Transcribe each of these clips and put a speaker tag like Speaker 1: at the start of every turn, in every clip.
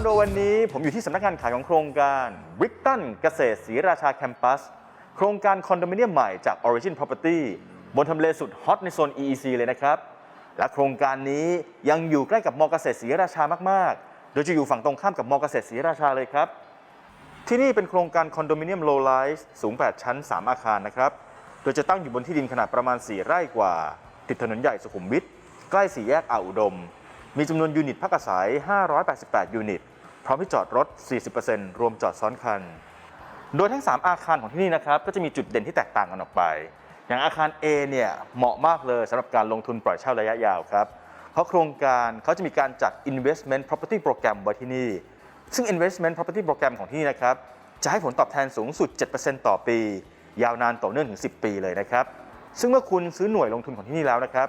Speaker 1: คอนบ้านคอนโดวันนี้ผมอยู่ที่สำนักงานขายของโครงการวิกตันเกษตรศรีราชาแคมปัส โครงการคอนโดมิเนียมใหม่จาก Origin Property บนทำเลสุดฮอตในโซน EEC เลยนะครับ และโครงการนี้ยังอยู่ใกล้กับมอเกษตรศรีราชามาก ๆ โดยจะอยู่ฝั่งตรงข้ามกับมอเกษตรศรีราชาเลยครับ ที่นี่เป็นโครงการคอนโดมิเนียมโลไลส์สูง 8 ชั้น 3 อาคารนะครับ โดยจะตั้งอยู่บนที่ดินขนาดประมาณ 4 ไร่กว่า ติดถนนใหญ่สุขุมวิทใกล้สี่แยกอ่าวอุดม มีจำนวนยูนิตพักอาศัย 588 ยูนิต พร้อมที่จอดรถ 40%รวมจอดซ้อนคัน โดยทั้ง 3 อาคารของที่นี่นะครับ ก็จะมีจุดเด่นที่แตกต่างกันออกไป อย่างอาคาร A เนี่ยเหมาะมากเลยสำหรับการลงทุนปล่อยเช่าระยะยาวครับ เพราะโครงการเขาจะมีการจัด investment property program ไว้ที่นี่ ซึ่ง investment property program ของที่นี่นะครับ จะให้ผลตอบแทนสูงสุด 7%ต่อปี ยาวนานต่อเนื่องถึง 10 ปีเลยนะครับ ซึ่งเมื่อคุณซื้อหน่วยลงทุนของที่นี่แล้วนะครับ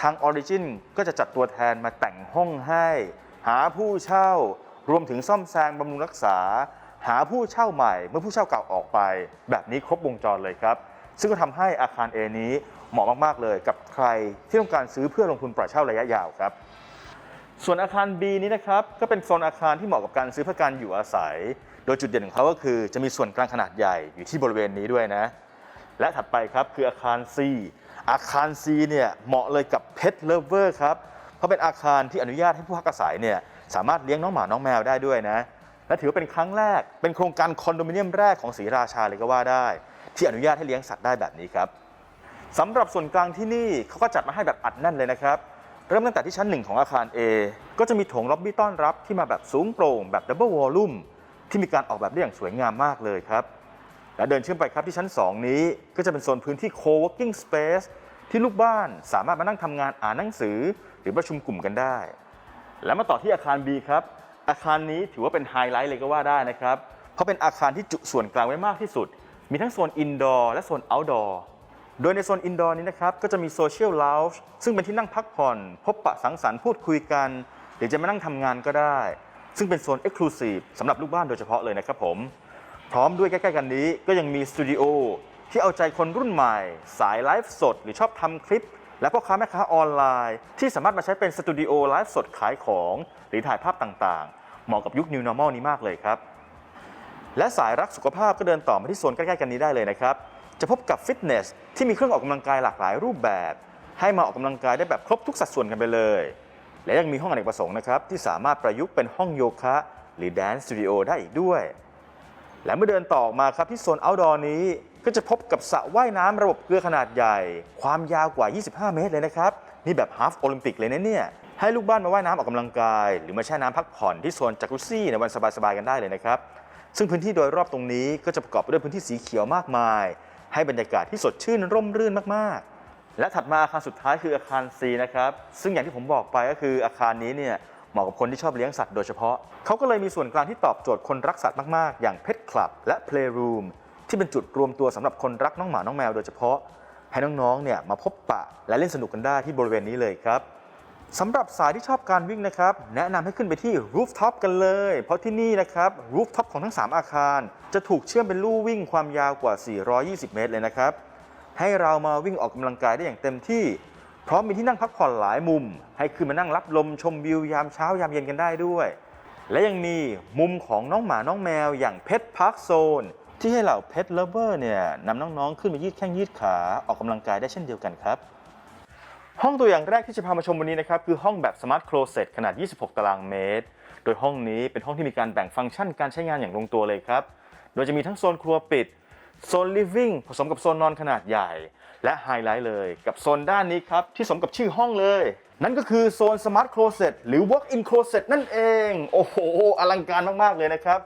Speaker 1: ทาง Origin ก็จะจัดตัวแทนมาแต่งห้องให้ หาผู้เช่ารวมถึงซ่อมแซมบำรุงรักษา หาผู้เช่าใหม่เมื่อผู้เช่าเก่าออกไป แบบนี้ครบวงจรเลยครับ ซึ่งก็ทำให้อาคาร A นี้เหมาะมาก ๆ เลยกับใครที่ต้องการซื้อเพื่อลงทุนปล่อยเช่าระยะยาวครับ ส่วนอาคาร B นี้นะครับก็เป็นโซนอาคารที่เหมาะกับการซื้อเพื่อการอยู่อาศัย โดยจุดเด่นของเขาก็คือจะมีส่วนกลางขนาดใหญ่อยู่ที่บริเวณนี้ด้วยนะ และถัดไปครับคืออาคาร C อาคาร C เนี่ยเหมาะเลยกับ Pet Lover ครับ เพราะเป็นอาคารที่อนุญาตให้ผู้พักอาศัยเนี่ยสามารถเลี้ยงน้องหมาน้องแมวได้ด้วยนะ และถือว่าเป็นครั้งแรก เป็นโครงการคอนโดมิเนียมแรกของศรีราชาเลยก็ว่าได้ ที่อนุญาตให้เลี้ยงสัตว์ได้แบบนี้ครับสำหรับส่วนกลางที่นี่เขาก็จัดมาให้แบบอัดแน่นเลยนะครับ เริ่มตั้งแต่ที่ชั้นหนึ่งของอาคาร A ก็จะมีโถงล็อบบี้ต้อนรับที่มาแบบสูงโปร่งแบบดับเบิลวอลลุ่มที่มีการออกแบบได้อย่างสวยงามมากเลยครับ และเดินเชื่อมไปครับที่ชั้น 2 นี้ ก็จะเป็นโซนพื้นที่ co-working space ที่ลูกบ้านสามารถมานั่งทำงานอ่านหนังสือ หรือประชุมกลุ่มกันได้ แล้วมาต่อที่อาคาร B ครับ อาคารนี้ถือว่าเป็นไฮไลท์เลยก็ว่าได้นะครับ เพราะเป็นอาคารที่จุส่วนกลางไว้มากที่สุด มีทั้งโซนอินดอร์และโซนเอาท์ดอร์โดยในโซนอินดอร์นี้นะครับก็จะมีโซเชียลล u ว g ์ซึ่งเป็นที่นั่งพักผ่อน พบปะสังสรรค์พูดคุยกัน หรือจะมานั่งทำงานก็ได้ ซึ่งเป็นโซน Exclusive สำหรับลูกบ้านโดยเฉพาะเลยนะครับผม พร้อมด้วยใกล้ๆกันนี้ก็ยังมีสตูดิโอที่เอาใจคนรุ่นใหม่ สายไลฟ์สด หรือชอบทำคลิป และพ่อค้าแม่ค้าออนไลน์ ที่สามารถมาใช้เป็นสตูดิโอไลฟ์สดขายของ หรือถ่ายภาพต่างๆ เหมาะกับยุค New Normal นี้มากเลยครับ และสายรักสุขภาพก็เดินต่อมาที่โซนใกล้ๆกันนี้ได้เลยนะครับ จะพบกับฟิตเนสที่มีเครื่องออกกำลังกายหลากหลายรูปแบบ ให้มาออกกำลังกายได้แบบครบทุกสัดส่วนกันไปเลย และยังมีห้องอเนกประสงค์นะครับที่สามารถประยุกต์เป็นห้องโยคะ หรือแดนสตูดิโอได้อีกด้วย และเมื่อเดินต่อออกมาครับที่โซน outdoor นี้ก็จะพบกับสระว่ายน้ำระบบเกลือขนาดใหญ่ ความยาวกว่า 25 เมตรเลยนะครับ นี่แบบฮาฟโอลิมปิกเลยนะเนี่ยให้ลูกบ้านมาว่ายน้ำออกกำลังกาย หรือมาแช่น้ำพักผ่อนที่โซนจักรุซี่ในวันสบายๆกันได้เลยนะครับ ซึ่งพื้นที่โดยรอบตรงนี้ก็จะประกอบไปด้วยพื้นที่สีเขียวมากมาย ให้บรรยากาศที่สดชื่นร่มรื่นมากๆ และถัดมาอาคารสุดท้ายคืออาคาร C นะครับซึ่งอย่างที่ผมบอกไปก็คืออาคารนี้เนี่ย เหมาะกับคนที่ชอบเลี้ยงสัตว์โดยเฉพาะ เขาก็เลยมีส่วนกลางที่ตอบโจทย์คนรักสัตว์มาก ๆ อย่าง Pet Club และ Playroom ที่เป็นจุดรวมตัวสำหรับคนรักน้องหมาน้องแมวโดยเฉพาะ ให้น้อง ๆ เนี่ยมาพบปะและเล่นสนุกกันได้ที่บริเวณนี้เลยครับสำหรับสายที่ชอบการวิ่งนะครับ แนะนำให้ขึ้นไปที่ Rooftop กันเลย เพราะที่นี่นะครับ Rooftop ของทั้ง 3 อาคาร จะถูกเชื่อมเป็นลู่วิ่งความยาวกว่า 420 เมตรเลยนะครับ ให้เรามาวิ่งออกกำลังกายได้อย่างเต็มที่ พร้อมมีที่นั่งพักผ่อนหลายมุม ให้ขึ้นมานั่งรับลมชมวิวยามเช้ายามเย็นกันได้ด้วย และยังมีมุมของน้องหมาน้องแมวอย่างเพ t พาร์คโซนที่ให้เหล่าเพ t เลเวอร์เนี่ยนำน้องๆขึ้นมายืดแข้งยืดขาออกกำลังกายได้เช่นเดียวกันครับ ห้องตัวอย่างแรกที่จะพามาชมวันนี้นะครับคือห้องแบบ Smart Closet ขนาด 26 ตารางเมตร โดยห้องนี้เป็นห้องที่มีการแบ่งฟังก์ชันการใช้งานอย่างลงตัวเลยครับ โดยจะมีทั้งโซนครัวปิดโซน living ผสมกับโซนนอนขนาดใหญ่ และไฮไลท์เลยกับโซนด้านนี้ครับ ที่สมกับชื่อห้องเลย นั่นก็คือโซน Smart Closet หรือ Walk-in Closet นั่นเอง โอ้โห อลังการมาก ๆ เลยนะครับ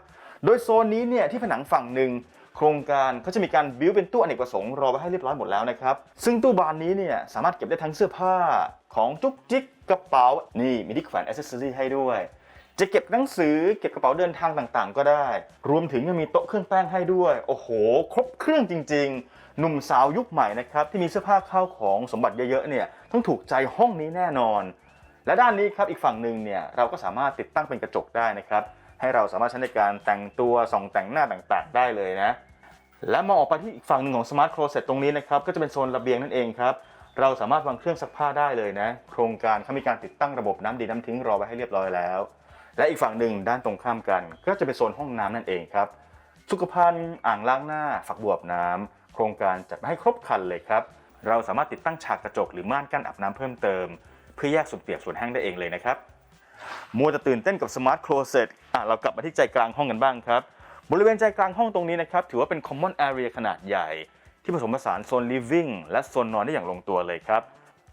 Speaker 1: โดยโซนนี้เนี่ยที่ผนังฝั่งหนึ่งโครงการเขาจะมีการบิวเป็นตู้อเนกประสงค์รอไว้ให้เรียบร้อยหมดแล้วนะครับ ซึ่งตู้บานนี้เนี่ยสามารถเก็บได้ทั้งเสื้อผ้าของจุกจิกกระเป๋า นี่มีที่แขวนอ c เซสซอรี่ให้ด้วย จะเก็บหนังสือเก็บกระเป๋าเดินทางต่างๆ ก็ได้ รวมถึงยังมีโต๊ะเครื่องแป้งให้ด้วย โอ้โห ครบเครื่องจริง ๆ หนุ่มสาวยุคใหม่นะครับที่มีเสื้อผ้าข้าวของสมบัติเยอะๆเนี่ยต้องถูกใจห้องนี้แน่นอน และด้านนี้ครับอีกฝั่งหนึ่งเนี่ยเราก็สามารถติดตั้งเป็นกระจกได้นะครับให้เราสามารถใช้ในการแต่งตัวส่องแต่งหน้าต่างๆ ได้เลยนะและมองออกไปที่อีกฝั่งหนึ่งของ Smart Closet ตตรงนี้นะครับก็จะเป็นโซนระเบียงนั่นเองครับเราสามารถวางเครื่องซักผ้าได้เลยนะ โครงการเขามีการติดตั้งระบบน้ำดีน้ำทิ้งรอไว้ให้เรียบร้อยแล้ว และอีกฝั่งหนึ่งด้านตรงข้ามกัน ก็จะเป็นโซนห้องน้ำนั่นเองครับสุขภัณฑ์อ่างล้างหน้าฝักบัวบน้ำ โครงการจัดมาให้ครบครันเลยครับ เราสามารถติดตั้งฉากกระจกหรือม่านกั้นอาบน้ำเพิ่มเติม เพื่อแยกส่วนเปียกส่วนแห้งได้เองเลยนะครับมัวจะตื่นเต้นกับสมาร์ทโคลเซ็ตอะเรากลับมาที่ใจกลางห้องกันบ้างครับ บริเวณใจกลางห้องตรงนี้นะครับ ถือว่าเป็น common area ขนาดใหญ่ ที่ผสมผสานโซน living และโซนนอนได้อย่างลงตัวเลยครับ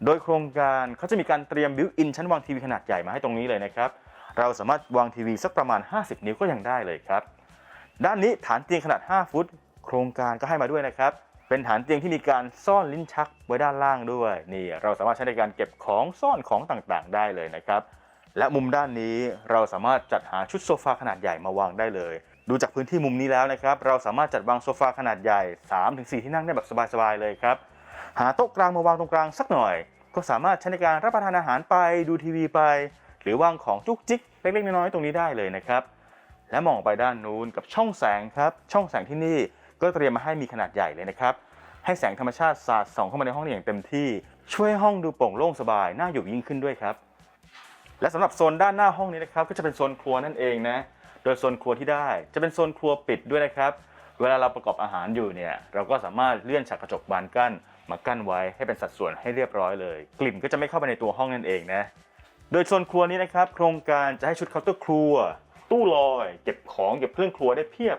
Speaker 1: โดยโครงการเขาจะมีการเตรียม built-in ชั้นวางทีวีขนาดใหญ่มาให้ตรงนี้เลยนะครับ เราสามารถวางทีวีสักประมาณ 50 นิ้วก็ยังได้เลยครับ ด้านนี้ฐานเตียงขนาด 5 ฟุต โครงการก็ให้มาด้วยนะครับ เป็นฐานเตียงที่มีการซ่อนลิ้นชักไว้ด้านล่างด้วยนี่เราสามารถใช้ในการเก็บของซ่อนของต่างๆ ได้เลยนะครับและมุมด้านนี้เราสามารถจัดหาชุดโซฟาขนาดใหญ่มาวางได้เลย ดูจากพื้นที่มุมนี้แล้วนะครับ เราสามารถจัดวางโซฟาขนาดใหญ่ 3-4 ที่นั่งได้แบบสบายๆเลยครับ หาโต๊ะกลางมาวางตรงกลางสักหน่อย ก็สามารถใช้ในการรับประทานอาหารไปดูทีวีไป หรือวางของจุกจิกเล็กๆน้อยๆตรงนี้ได้เลยนะครับ และมองไปด้านนู้นกับช่องแสงครับ ช่องแสงที่นี่ ก็เตรียมมาให้มีขนาดใหญ่เลยนะครับ ให้แสงธรรมชาติสาดส่องเข้ามาในห้องได้อย่างเต็มที่ ช่วยให้ห้องดูโปร่งโล่งสบาย น่าอยู่ยิ่งขึ้นด้วยครับ และสำหรับโซนด้านหน้าห้องนี้นะครับ ก็จะเป็นโซนครัวนั่นเองนะ โดยโซนครัวที่ได้จะเป็นโซนครัวปิดด้วยนะครับ เวลาเราประกอบอาหารอยู่เนี่ย เราก็สามารถเลื่อนฉากกระจกบานกั้น มากั้นไว้ให้เป็นสัดส่วนให้เรียบร้อยเลย กลิ่นก็จะไม่เข้าไปในตัวห้องนั่นเองนะ โดยโซนครัวนี้นะครับ โครงการจะให้ชุดเคาน์เตอร์ครัว ตู้ลอย เก็บของเก็บเครื่องครัวได้เพียบ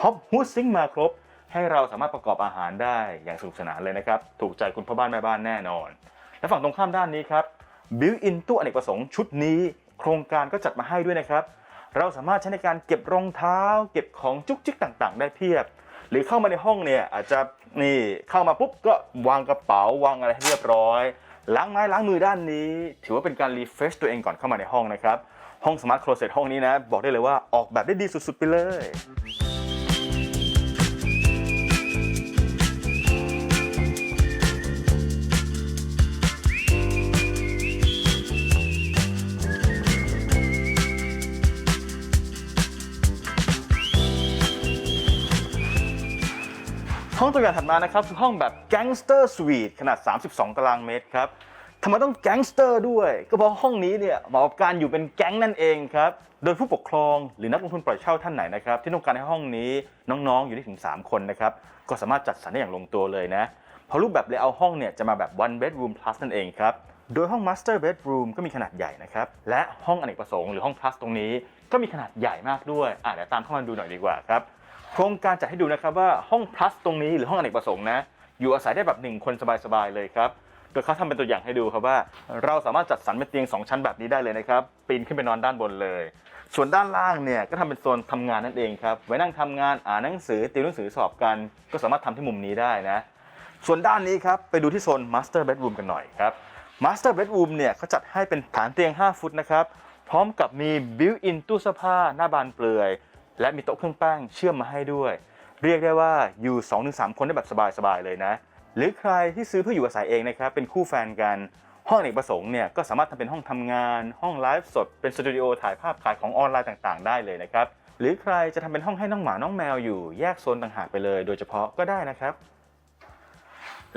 Speaker 1: ฮอปฮูดซิงมาครบ ให้เราสามารถประกอบอาหารได้อย่างสนุกสนานเลยนะครับ ถูกใจคุณพ่อบ้านแม่บ้านแน่นอน และฝั่งตรงข้ามด้านนี้ครับบิวอินตู้อเนกประสงค์ชุดนี้ โครงการก็จัดมาให้ด้วยนะครับ เราสามารถใช้ในการเก็บรองเท้า เก็บของจุกจิกต่างๆ ได้เพียบ หรือเข้ามาในห้องเนี่ยอาจจะนี่เข้ามาปุ๊บก็วางกระเป๋าวางอะไรให้เรียบร้อยล้างไม้ล้างมือด้านนี้ ถือว่าเป็นการรีเฟรชตัวเองก่อนเข้ามาในห้องนะครับ ห้องสมาร์ทโคลเซ็ตห้องนี้นะ บอกได้เลยว่าออกแบบได้ดีสุดๆไปเลย ห้องตัวอย่างถัดมานะครับคือห้องแบบ Gangster Suite ขนาด 32 ตารางเมตรครับทำไมต้อง Gangster ด้วย ก็เพราะห้องนี้เนี่ยเหมาะกับการอยู่เป็นแก๊งนั่นเองครับ โดยผู้ปกครองหรือนักลงทุนปล่อยเช่าท่านไหนนะครับ ที่ต้องการให้ห้องนี้น้องๆอยู่ได้ถึง 3 คนนะครับ ก็สามารถจัดสรรได้อย่างลงตัวเลยนะ เพราะรูปแบบเลเยอร์ห้องเนี่ยจะมาแบบ one bedroom plus นั่นเองครับ โดยห้อง master bedroom ก็มีขนาดใหญ่นะครับ และห้องอเนกประสงค์หรือห้อง plus ตรงนี้ ก็มีขนาดใหญ่มากด้วยอะเดี๋ยวตามเข้ามาดูหน่อยดีกว่าครับ โครงการจัดให้ดูนะครับว่าห้อง plus ตรงนี้หรือห้องอเนกประสงค์นะ อยู่อาศัยได้แบบหนึ่งคนสบายๆเลยครับโดยเขาทำเป็นตัวอย่างให้ดูครับว่า เราสามารถจัดสรรเป็นเตียง 2 ชั้นแบบนี้ได้เลยนะครับปีนขึ้นไปนอนด้านบนเลย ส่วนด้านล่างเนี่ยก็ทำเป็นโซนทำงานนั่นเองครับไว้นั่งทำงานอ่านหนังสือติวหนังสือสอบกัน ก็สามารถทำที่มุมนี้ได้นะ ส่วนด้านนี้ครับไปดูที่โซน Master Bedroom กันหน่อยครับ Master Bedroom เนี่ยเขาจัดให้เป็นฐานเตียง 5 ฟุตนะครับพร้อมกับมี Built-in ตู้เสื้อผ้าหน้าบานเปลือย และมีโต๊ะเครื่องแป้งเชื่อมมาให้ด้วย เรียกได้ว่าอยู่ 2-3 คนได้แบบสบายๆเลยนะ หรือใครที่ซื้อเพื่ออยู่อาศัยเองนะครับเป็นคู่แฟนกันห้องอเนกประสงค์เนี่ยก็สามารถทำเป็นห้องทำงาน ห้องไลฟ์สด เป็นสตูดิโอถ่ายภาพขายของออนไลน์ต่างๆ ได้เลยนะครับ หรือใครจะทำเป็นห้องให้น้องหมาน้องแมวอยู่แยกโซนต่างหากไปเลย โดยเฉพาะก็ได้นะครับ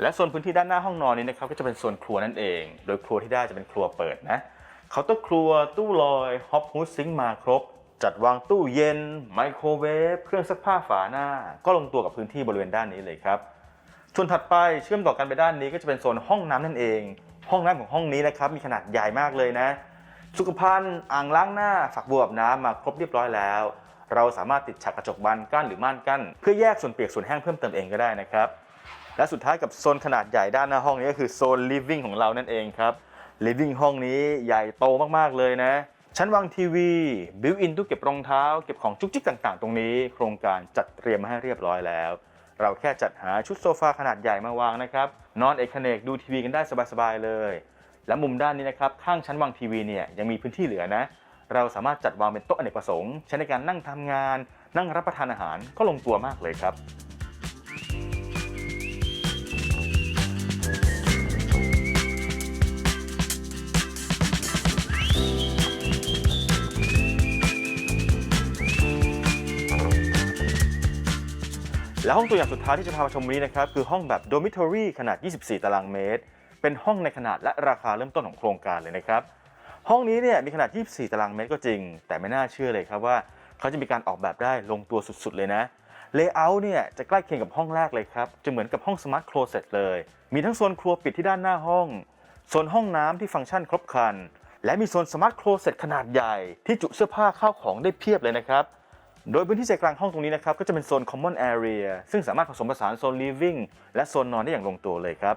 Speaker 1: และโซนพื้นที่ด้านหน้าห้องนอนนี้นะครับก็จะเป็นโซนครัวนั่นเอง โดยครัวที่ได้จะเป็นครัวเปิดนะเคาน์เตอร์ครัวตู้ลอยฮอปฮูดซิงค์มาครบ จัดวางตู้เย็น ไมโครเวฟเครื่องซักผ้าฝาหน้า ก็ลงตัวกับพื้นที่บริเวณด้านนี้เลยครับส่วนถัดไปเชื่อมต่อกันไปด้านนี้ก็จะเป็นโซนห้องน้ำนั่นเอง ห้องน้ำของห้องนี้นะครับมีขนาดใหญ่มากเลยนะ สุขภัณฑ์อ่างล้างหน้าฝักบัวอาบน้ำมาครบเรียบร้อยแล้ว เราสามารถติดฉากกระจกบานกั้นหรือม่านกั้นเพื่อแยกส่วนเปียกส่วนแห้งเพิ่มเติมเองก็ได้นะครับและสุดท้ายกับโซนขนาดใหญ่ด้านหน้าห้องนี้ก็คือโซน living ของเรานั่นเองครับ living ห้องนี้ใหญ่โตมากๆเลยนะ ชั้นวางทีวี บิวอินตู้เก็บรองเท้า เก็บของจุกจิกต่างๆ ตรงนี้ โครงการจัดเตรียมมาให้เรียบร้อยแล้ว เราแค่จัดหาชุดโซฟาขนาดใหญ่มาวางนะครับ นอนเอกเนกดูทีวีกันได้สบายๆเลย และมุมด้านนี้นะครับ ข้างชั้นวางทีวีเนี่ยยังมีพื้นที่เหลือนะ เราสามารถจัดวางเป็นโต๊ะอเนกประสงค์ใช้ในการนั่งทำงาน นั่งรับประทานอาหารก็ลงตัวมากเลยครับ และห้องตัวอย่างสุดท้ายที่จะพามาชมวันนี้นะครับคือห้องแบบ dormitory ขนาด 24 ตารางเมตร เป็นห้องในขนาดและราคาเริ่มต้นของโครงการเลยนะครับ ห้องนี้เนี่ยมีขนาด 24 ตารางเมตรก็จริง แต่ไม่น่าเชื่อเลยครับว่า เขาจะมีการออกแบบได้ลงตัวสุดๆเลยนะเลเยอร์เนี่ยจะใกล้เคียงกับห้องแรกเลยครับ จะเหมือนกับห้องสมาร์ทโคลเ e ตเลย มีทั้งโซนครัวปิดที่ด้านหน้าห้อง โซนห้องน้ำที่ฟังก์ชันครบครัน และมีโซนสมาร์ทโคลเ e ตขนาดใหญ่ที่จุเสื้อผ้าข้าวของได้เพียบเลยนะครับ โดยพื้นที่ใจกลางห้องตรงนี้นะครับก็จะเป็นโซน common area ซึ่งสามารถผสมผสานโซน living และโซนนอนได้อย่างลงตัวเลยครับ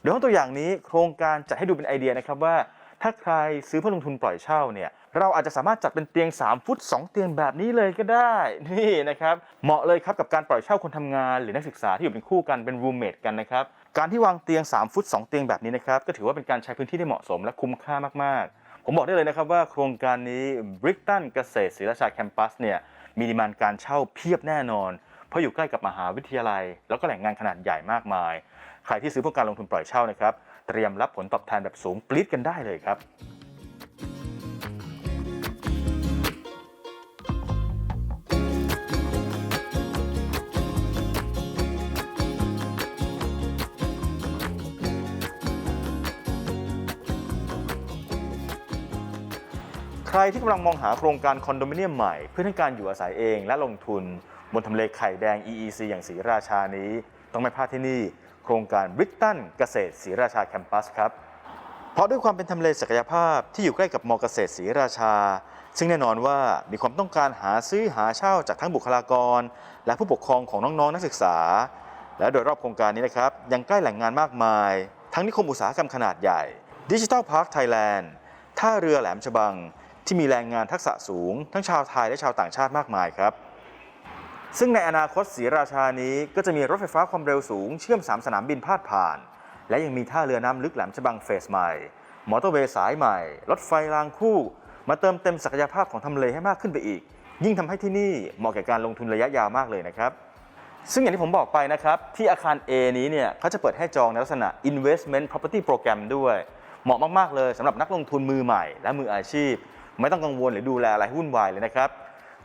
Speaker 1: โดยห้องตัวอย่างนี้โครงการจัดให้ดูเป็นไอเดียนะครับว่า ถ้าใครซื้อเพื่อลงทุนปล่อยเช่าเนี่ยเราอาจจะสามารถจัดเป็นเตียง 3 ฟุต 2 เตียงแบบนี้เลยก็ได้นี่นะครับเหมาะเลยครับกับการปล่อยเช่าคนทำงาน หรือนักศึกษาที่อยู่เป็นคู่กันเป็นรูมเมทกันนะครับการที่วางเตียง 3 ฟุต 2 เตียงแบบนี้นะครับก็ถือว่าเป็นการใช้พื้นที่ได้เหมาะสมและคุ้มค่ามากๆ ผมบอกได้เลยนะครับว่าโครงการนี้บริกตันเกษตรศรีราชาแคมปัสเนี่ยมีดีมานการเช่าเพียบแน่นอน เพราะอยู่ใกล้กับมหาวิทยาลัย แล้วก็แหล่งงานขนาดใหญ่มากมาย ใครที่ซื้อเพื่อการลงทุนปล่อยเช่านะครับ เตรียมรับผลตอบแทนแบบสูงปริ้ดกันได้เลยครับ ใครที่กำลังมองหาโครงการคอนโดมิเนียมใหม่ เพื่อให้การอยู่อาศัยเองและลงทุน บนทำเลไข่แดง EEC อย่างศรีราชานี้ ต้องไม่พลาดที่นี่ โครงการบริกตันเกษตรศรีราชาแคมปัสครับ เพราะด้วยความเป็นทำเลศักยภาพที่อยู่ใกล้กับมอเกษตรศรีราชา ซึ่งแน่นอนว่ามีความต้องการหาซื้อหาเช่าจากทั้งบุคลากร และผู้ปกครองของน้องๆนักศึกษา และโดยรอบโครงการนี้นะครับยังใกล้แหล่งงานมากมาย ทั้งนิคมอุตสาหกรรมขนาดใหญ่ดิจิทัลพาร์คไทยแลนด์ท่าเรือแหลมฉบัง ที่มีแรงงานทักษะสูง ทั้งชาวไทยและชาวต่างชาติมากมายครับ ซึ่งในอนาคตศรีราชานี้ก็จะมีรถไฟฟ้าความเร็วสูงเชื่อม 3 สนามบินพาดผ่าน และยังมีท่าเรือน้ำลึกแหลมฉบังเฟสใหม่ มอเตอร์เวย์สายใหม่ รถไฟรางคู่ มาเติมเต็มศักยภาพของทำเลให้มากขึ้นไปอีก ยิ่งทำให้ที่นี่เหมาะแก่การลงทุนระยะยาวมากเลยนะครับซึ่งอย่างที่ผมบอกไปนะครับ ที่อาคาร A นี้เนี่ยเขาจะเปิดให้จองในลักษณะ investment property program ด้วย เหมาะมาก ๆ เลยสำหรับนักลงทุนมือใหม่และมืออาชีพ ไม่ต้องกังวลหรือดูแลอะไรวุ่นวายเลยนะครับ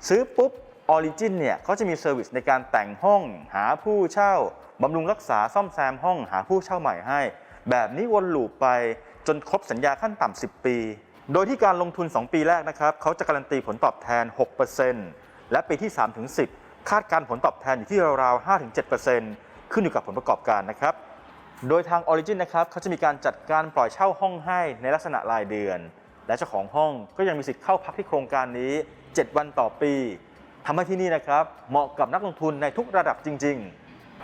Speaker 1: ซื้อปุ๊บ Origin เนี่ยเขาจะมีเซอร์วิสในการแต่งห้องหาผู้เช่าบำรุงรักษาซ่อมแซมห้องหาผู้เช่าใหม่ให้ แบบนี้วนลูปไปจนครบสัญญาขั้นต่ำ 10 ปี โดยที่การลงทุน 2 ปีแรกนะครับเขาจะการันตีผลตอบแทน 6%และปีที่ 3-10 คาดการผลตอบแทนอยู่ที่ราวๆ 5-7%ขึ้นอยู่กับผลประกอบการนะครับ โดยทาง Origin นะครับเขาจะมีการจัดการปล่อยเช่าห้องให้ในลักษณะรายเดือน และเจ้าของห้องก็ยังมีสิทธิ์เข้าพักที่โครงการนี้ 7 วันต่อปีทำให้ที่นี่นะครับเหมาะกับนักลงทุนในทุกระดับจริง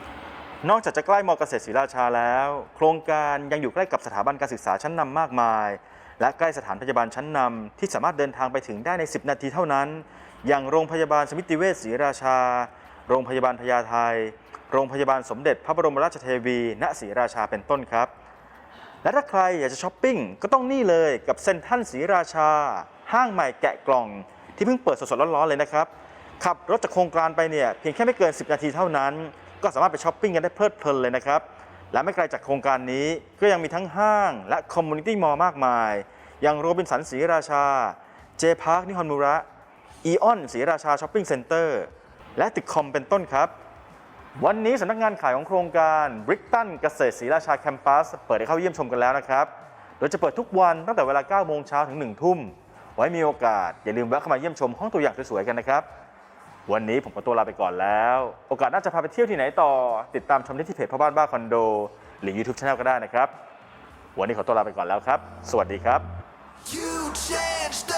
Speaker 1: ๆ นอกจากจะใกล้มอเกษตรศรีราชาแล้ว โครงการยังอยู่ใกล้กับสถาบันการศึกษาชั้นนำมากมาย และใกล้สถานพยาบาลชั้นนำที่สามารถเดินทางไปถึงได้ใน 10 นาทีเท่านั้น อย่างโรงพยาบาลสมิติเวชศรีราชา โรงพยาบาลพญาไทโรงพยาบาลสมเด็จพระบรมราชเทวี ณศรีราชาเป็นต้นครับ และถ้าใครอยากจะช้อปปิ้งก็ต้องนี่เลยกับเซ็นทรัลศรีราชา ห้างใหม่แกะกล่องที่เพิ่งเปิดสดๆร้อนๆเลยนะครับ ขับรถจากโครงการไปเนี่ยเพียงแค่ไม่เกิน 10 นาทีเท่านั้น ก็สามารถไปช้อปปิ้งกันได้เพลิดเพลินเลยนะครับ และไม่ไกลจากโครงการนี้ก็ยังมีทั้งห้างและคอมมูนิตี้มอลล์มากมาย อย่างโรบินสันศรีราชา เจพาร์คนิฮอนมูระอีออนศรีราชาช้อปปิ้งเซ็นเตอร์และตึกคอมเป็นต้นครับ วันนี้สำนักงานขายของโครงการบริกตันเกษตรศรีราชาแคมปัส เปิดให้เข้าเยี่ยมชมกันแล้วนะครับ โดยจะเปิดทุกวันตั้งแต่เวลา 9 โมงเช้าถึง 1 ทุ่ม ไว้มีโอกาส อย่าลืมแวะเข้ามาเยี่ยมชมห้องตัวอย่างสวยๆกันนะครับ วันนี้ผมขอตัวลาไปก่อนแล้ว โอกาสน่าจะพาไปเที่ยวที่ไหนต่อ ติดตามชมได้ที่เพจพ่อบ้านบ้าคอนโด หรือ YouTube Channel ก็ได้นะครับ วันนี้ขอตัวลาไปก่อนแล้วครับ สวัสดีครับ
Speaker 2: You changed